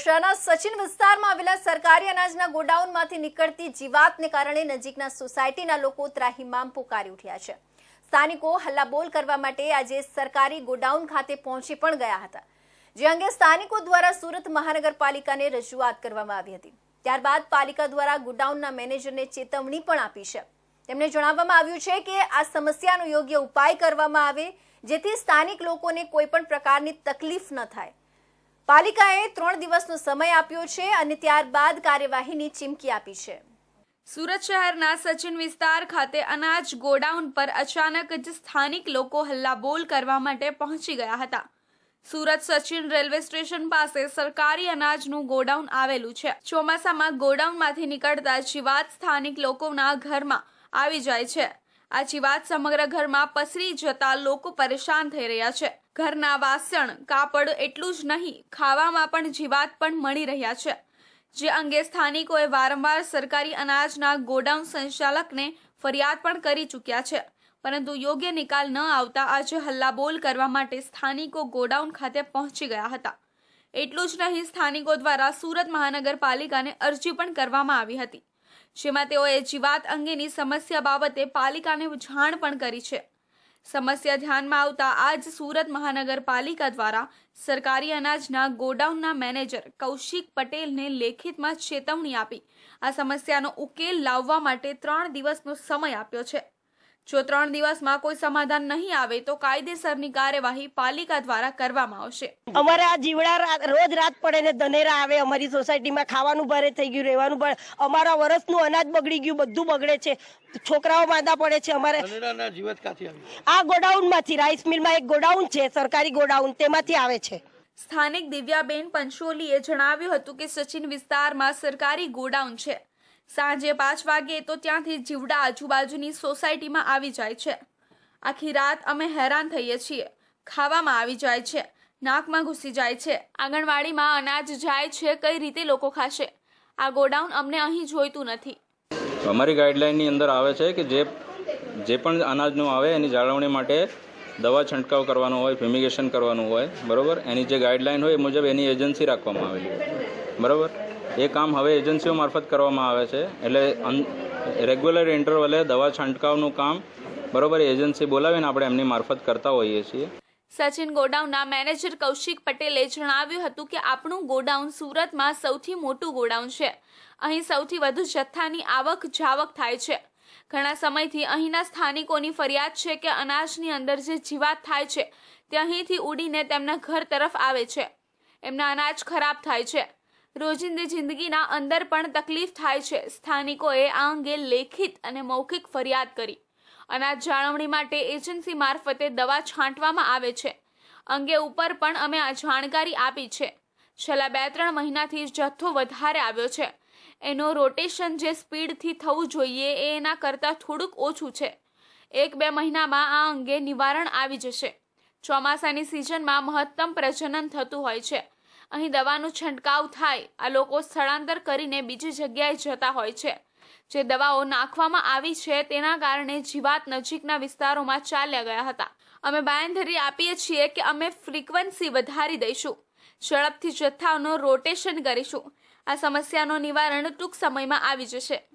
શહેરના સચિન વિસ્તારમાં આવેલા સરકારી અનાજના ગોડાઉનમાંથી નીકળતી જીવાતને કારણે નજીકના સોસાયટીના લોકો ત્રાહિમામ પોકારી ઉઠ્યા છે. સ્થાનિકો હલ્લાબોલ કરવા માટે આજે સરકારી ગોડાઉન ખાતે પહોંચી પણ ગયા હતા. જે અંગે સ્થાનિકો દ્વારા સુરત મહાનગરપાલિકાને રજૂઆત કરવામાં આવી હતી. ત્યારબાદ પાલિકા દ્વારા ગોડાઉનના મેનેજરને ચેતવણી પણ આપી છે. તેમણે જણાવવામાં આવ્યું છે કે આ સમસ્યાનો યોગ્ય ઉપાય કરવામાં આવે, જેથી સ્થાનિક લોકોને કોઈ પણ પ્રકારની તકલીફ ન થાય. પાલિકાએ ત્રણ દિવસનો સમય આપ્યો છે અને ત્યારબાદ કાર્યવાહીની ચીમકી આપી છે. સુરત શહેરના સચિન વિસ્તાર ખાતે અનાજ ગોડાઉન પર અચાનક જ સ્થાનિક લોકો હલ્લાબોલ કરવા માટે પહોંચી ગયા હતા. સુરત સચિન રેલવે સ્ટેશન પાસે સરકારી અનાજનું ગોડાઉન આવેલું છે. ચોમાસામાં ગોડાઉનમાંથી નીકળતા જીવાત સ્થાનિક લોકોના ઘરમાં આવી જાય છે. આ જીવાત સમગ્ર ઘરમાં પસરી જતા લોકો પરેશાન થઈ રહ્યા છે. ઘરના વાસણ, કાપડ એટલું જ નહીં, ખાવામાં પણ જીવાત પણ મળી રહ્યા છે. જે અંગે સ્થાનિકોએ વારંવાર સરકારી અનાજના ગોડાઉન સંચાલકને ફરિયાદ પણ કરી ચૂક્યા છે. પરંતુ યોગ્ય નિકાલ ન આવતા આજે હલ્લાબોલ કરવા માટે સ્થાનિકો ગોડાઉન ખાતે પહોંચી ગયા હતા. એટલું જ નહીં, સ્થાનિકો દ્વારા સુરત મહાનગરપાલિકાને અરજી પણ કરવામાં આવી હતી. જેમાં તેઓએ જીવાત અંગેની સમસ્યા બાબતે પાલિકાને જાણ પણ કરી છે. સમસ્યા ધ્યાનમાં આવતા આજ સુરત મહાનગરપાલિકા દ્વારા સરકારી અનાજના ગોડાઉનના મેનેજર કૌશિક પટેલને લેખિતમાં ચેતવણી આપી. આ સમસ્યાનો ઉકેલ લાવવા માટે ત્રણ દિવસનો સમય આપ્યો છે. જો ત્રણ દિવસમાં કોઈ સમાધાન નહીં આવે તો કાયદેસરની કાર્યવાહી પાલિકા દ્વારા કરવામાં આવશે. અમારે આ જીવડા રોજ રાત પડે ને ધનેરા આવે અમારી સોસાયટીમાં ખાવાનું ભારે થઈ ગયું રહેવાનું ભારે. અમારા વર્ષનું અનાજ બગડી ગયું બધું બગડે છે. છોકરાઓ માંદા પડે છે અમારે. ધનેરાના જીવત ક્યાંથી આવી આ ગોડાઉનમાંથી રાઈસ મિલમાં એક ગોડાઉન છે સરકારી ગોડાઉન તેમાંથી આવે છે. સ્થાનિક દિવ્યાબેન પંચોલીએ જણાવ્યું હતું કે સચિન વિસ્તારમાં સરકારી ગોડાઉન છે. સાંજે પાંચ વાગે તો ત્યાંથી જીવડા આજુબાજુની સોસાયટીમાં આવી જાય છે. આખી રાત અમે હેરાન થઈએ છીએ. ખાવામાં આવી જાય છે. નાકમાં ઘૂસી જાય છે. આંગણવાડીમાં અનાજ જાય છે કઈ રીતે લોકો ખાશે? આ ગોડાઉન અમને અહીં જોઈતું નથી. અમારી ગાઈડલાઇનની અંદર આવે છે કે જે જે પણ અનાજનું આવે એની જાળવણી માટે દવા છંટકાવ કરવાનો હોય, ફ્યુમિગેશન કરવાનું હોય, બરોબર? એની જે ગાઈડલાઇન હોય એ મુજબ એની એજન્સી રાખવામાં આવેલી હોય. બરોબર? એ કામ હવે એજન્સીઓ મારફત કરવામાં આવે છે. એટલે રેગ્યુલર ઇન્ટરવલે દવા છંટકાવનું કામ બરોબર એજન્સી બોલાવીને આપણે એમની મારફત કરતા હોઈએ છીએ. સચિન ગોડાઉનના મેનેજર કૌશિક પટેલે જણાવ્યું હતું કે આપણું ગોડાઉન સુરતમાં સૌથી મોટું ગોડાઉન છે. અહીં સૌથી વધુ જથ્થાની આવક જાવક થાય છે. ઘણા સમયથી અહીંના સ્થાનિકોની ફરિયાદ છે કે અનાજની અંદર જે જીવાત થાય છે, તે અહીંથી ઉડીને તેમના ઘર તરફ આવે છે. એમના અનાજ ખરાબ થાય છે. રોજિંદી જિંદગીના અંદર પણ તકલીફ થાય છે. સ્થાનિકોએ આ અંગે લેખિત અને મૌખિક ફરિયાદ કરી. અનાજ જાળવણી માટે એજન્સી મારફતે દવા છાંટવામાં આવે છે. અંગે ઉપર પણ અમે આ જાણકારી આપી છે. છેલ્લા બે ત્રણ મહિનાથી જથ્થો વધારે આવ્યો છે. એનો રોટેશન જે સ્પીડથી થવું જોઈએ એ એના કરતાં થોડુંક ઓછું છે. એક બે મહિનામાં આ અંગે નિવારણ આવી જશે. ચોમાસાની સિઝનમાં મહત્તમ પ્રજનન થતું હોય છે. અહીં દવાનું છંટકાવ થાય. આ લોકો સ્થળાંતર કરીને બીજી જગ્યાએ જતા હોય છે. જે દવાઓ નાખવામાં આવી છે તેના કારણે જીવાત નજીકના વિસ્તારોમાં ચાલ્યા ગયા હતા. અમે બાંયધરી આપીએ છીએ કે અમે ફ્રીક્વન્સી વધારી દઈશું. ઝડપથી જથ્થાઓનું રોટેશન કરીશું. આ સમસ્યાનું નિવારણ ટૂંક સમયમાં આવી જશે.